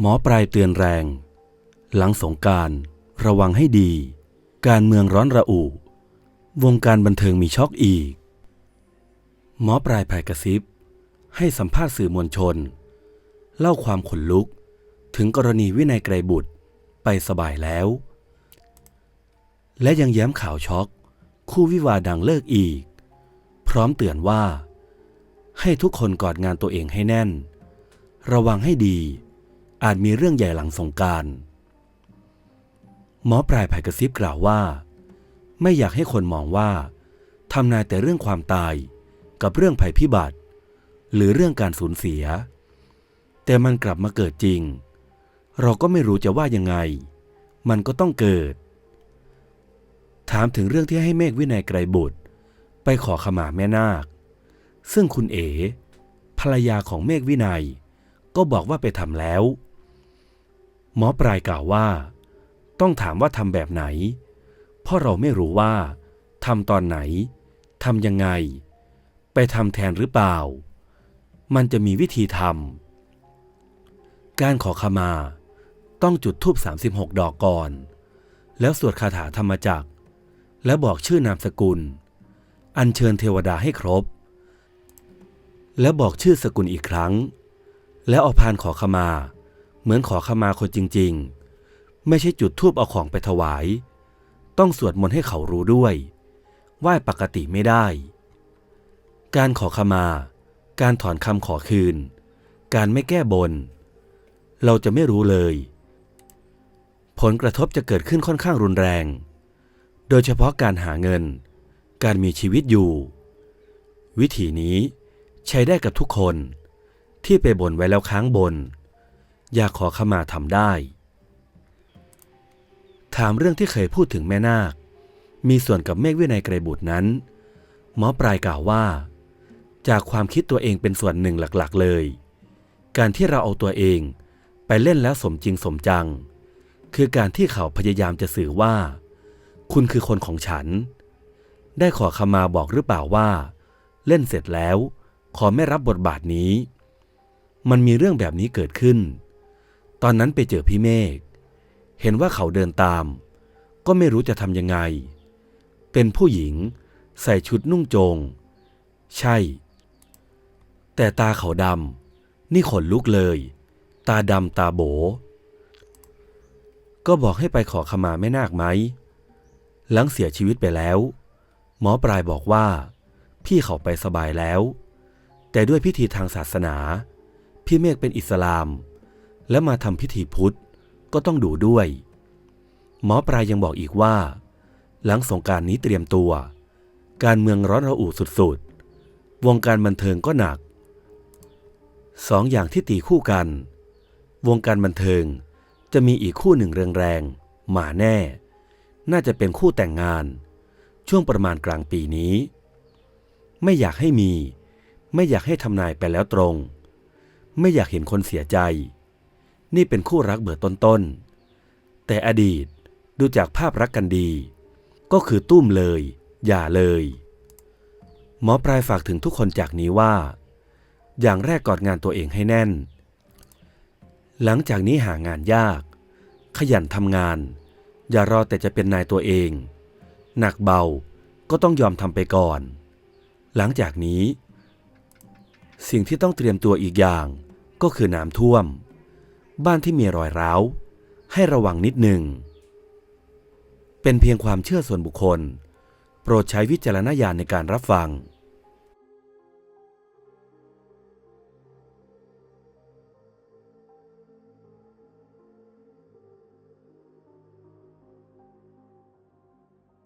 หมอปลายเตือนแรง หลังสงการระวังให้ดี การเมืองร้อนระอุ วงการบันเทิงมีช็อกอีก หมอปลายภายกระซิบ ให้สัมภาษณ์สื่อมวลชน เล่าความขนลุก ถึงกรณีวินัยไกรบุตรไปสบายแล้ว และยังแย้มข่าวช็อก คู่วิวาดังเลิกอีก พร้อมเตือนว่า ให้ทุกคนกอดงานตัวเองให้แน่น ระวังให้ดี อาจมีเรื่องใหญ่หลังสงการหมอปลายภายกระซิบกล่าวว่า ไม่อยากให้คนมองว่าทำนายแต่เรื่องความตายกับเรื่องภัยพิบัติ หรือเรื่องการสูญเสีย แต่มันกลับมาเกิดจริง เราก็ไม่รู้จะว่ายังไง มันก็ต้องเกิด ถามถึงเรื่องที่ให้เมฆวินัยไกรบุตร ไปขอขมาแม่นาค ซึ่งคุณเอ๋ภรรยาของเมฆวินัย ก็บอกว่าไปทำแล้ว หมอปลายกล่าวว่า ต้องถามว่าทำแบบไหน เพราะเราไม่รู้ว่าทำตอนไหนทำยังไง ไปทำแทนหรือเปล่า มันจะมีวิธีทำการขอขมา ต้องจุดธูป36 ดอกก่อน แล้วสวดคาถาธรรมจักร และบอกชื่อนามสกุล อัญเชิญเทวดาให้ครบ แล้วบอกชื่อสกุลอีกครั้ง แล้วเอาพานขอขมา เหมือนขอขมาคนจริง ๆ ไม่ใช่จุดธูปเอาของไปถวาย ต้องสวดมนต์ให้เขารู้ด้วย ไหว้ปกติไม่ได้ การขอขมา การถอนคำขอคืน การไม่แก้บน เราจะไม่รู้เลย ผลกระทบจะเกิดขึ้นค่อนข้างรุนแรง โดยเฉพาะการหาเงิน การมีชีวิตอยู่ วิธีนี้ใช้ได้กับทุกคนที่ไปบนไว้แล้วค้างบน อยากขอขมาทำได้ ถามเรื่องที่เคยพูดถึงแม่นาค มีส่วนกับเมฆวินัยไกรบุตรนั้น หมอปลายกล่าวว่า จากความคิดตัวเองเป็นส่วนหนึ่งหลักๆเลย การที่เราเอาตัวเองไปเล่นแล้วสมจริงสมจัง คือการที่เขาพยายามจะสื่อว่า คุณคือคนของฉัน ได้ขอขมาบอกหรือเปล่าว่า เล่นเสร็จแล้ว ขอไม่รับบทบาทนี้ มันมีเรื่องแบบนี้เกิดขึ้น อนนั้นไปเจอพี่เมฆ เห็นว่าเขาเดินตาม ก็ไม่รู้จะทำยังไง เป็นผู้หญิงใส่ชุดนุ่งโจง ใช่ แต่ตาเขาดำนี่ขนลุกเลย ตาดำตาโบ ก็บอกให้ไปขอขมาแม่นาคไหม หลังเสียชีวิตไปแล้ว หมอปลายบอกว่า พี่เขาไปสบายแล้ว แต่ด้วยพิธีทางศาสนา พี่เมฆเป็นอิสลาม และมาทำพิธีพุทธก็ต้องดูด้วย หมอปลายยังบอกอีกว่า หลังสงการนี้เตรียมตัว การเมืองร้อนระอุสุดๆ วงการบันเทิงก็หนัก สองอย่างที่ตีคู่กัน วงการบันเทิงจะมีอีกคู่หนึ่งแรงๆมาแน่ น่าจะเป็นคู่แต่งงาน ช่วงประมาณกลางปีนี้ ไม่อยากให้มี ไม่อยากให้ทำนายไปแล้วตรง ไม่อยากเห็นคนเสียใจ นี่เป็นคู่รักเบอร์ต้นๆ แต่อดีตดูจากภาพรักกันดี ก็คือตุ้มเลย อย่าเลย หมอปลายฝากถึงทุกคนจากนี้ว่า อย่างแรกกอดงานตัวเองให้แน่น หลังจากนี้หางานยาก ขยันทำงาน อย่ารอแต่จะเป็นนายตัวเอง หนักเบาก็ต้องยอมทำไปก่อน หลังจากนี้ สิ่งที่ต้องเตรียมตัวอีกอย่างก็คือน้ำท่วม บ้านที่มีรอยร้าว ให้ระวังนิดหนึ่ง เป็นเพียงความเชื่อส่วนบุคคล โปรดใช้วิจารณญาณในการรับฟัง